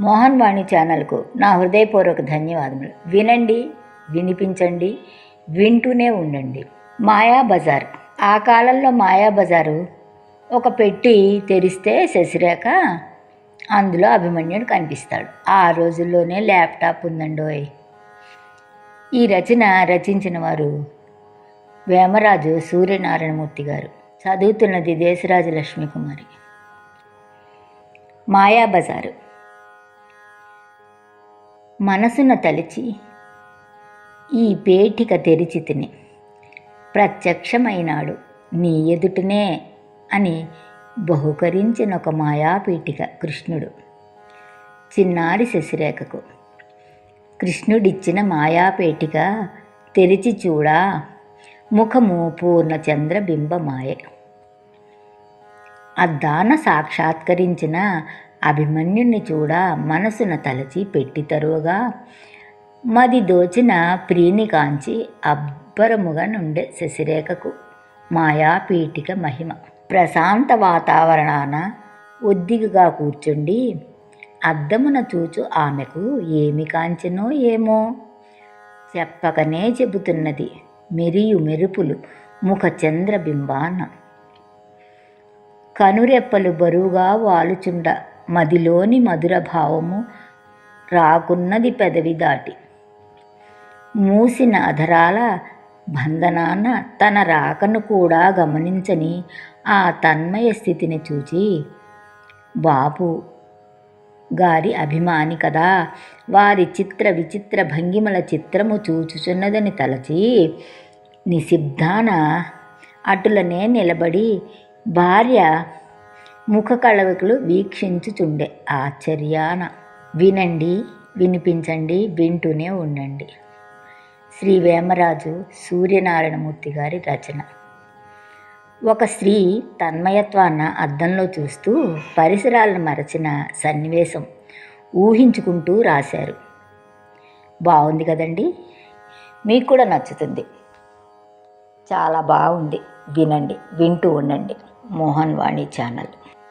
మోహన్ వాణి ఛానల్కు నా హృదయపూర్వక ధన్యవాదములు. వినండి వినిపించండి వింటూనే ఉండండి. మాయా బజార్. ఆ కాలంలో మాయా బజారు ఒక పెట్టి తెరిస్తే శశిరేఖ అందులో అభిమన్యుడు కనిపిస్తాడు. ఆ రోజుల్లోనే ల్యాప్టాప్ ఉందండోయ్ ఈ రచన రచించిన వారు వేమరాజు సూర్యనారాయణమూర్తి గారు. చదువుతున్నది దేశరాజు లక్ష్మీకుమారి. మాయాబజారు మనసున తలిచి ఈ పేటిక తెరిచి తిని ప్రత్యక్షమైనాడు నీ ఎదుటనే అని బహుకరించిన ఒక మాయాపీఠిక కృష్ణుడు. చిన్నారి శశిరేఖకు కృష్ణుడిచ్చిన మాయాపేటిక తెరిచి చూడా ముఖము పూర్ణ చంద్రబింబమాయే అద్దాన సాక్షాత్కరించిన అభిమన్యుణ్ణి చూడ మనసున తలచి పెట్టి తరువుగా మది దోచిన ప్రియుని కాంచి అబ్బరముగా నుండే శశిరేఖకు మాయాపీఠిక మహిమ. ప్రశాంత వాతావరణాన ఒద్దిగగా కూర్చుండి అద్దమున చూచు ఆమెకు ఏమి కాంచెనో ఏమో. చెప్పకనే చెబుతున్నది మెరియు మెరుపులు ముఖ చంద్రబింబాన. కనురెప్పలు బరువుగా వాలుచుండ మదిలోని మధుర భావము రాకున్నది పెదవి దాటి. మూసిన అధరాల బంధనాన తన రాకను కూడా గమనించని ఆ తన్మయ స్థితిని చూచి బాపు గారి అభిమాని కదా వారి చిత్ర విచిత్ర భంగిమల చిత్రము చూచుచున్నదని తలచి నిశిబ్దాన అటులనే నిలబడి భార్య ముఖ కళవకులు వీక్షించుచుండే. ఆశ్చర్యాన వినండి వినిపించండి వింటూనే ఉండండి. శ్రీ వేమరాజు సూర్యనారాయణమూర్తి గారి రచన. ఒక స్త్రీ తన్మయత్వాన్న అద్దంలో చూస్తూ పరిసరాలను మరచిన సన్నివేశం ఊహించుకుంటూ రాశారు. బాగుంది కదండి? మీకు కూడా నచ్చుతుంది. చాలా బాగుంది వినండి వింటూ ఉండండి. మోహన్ వాణి ఛానల్.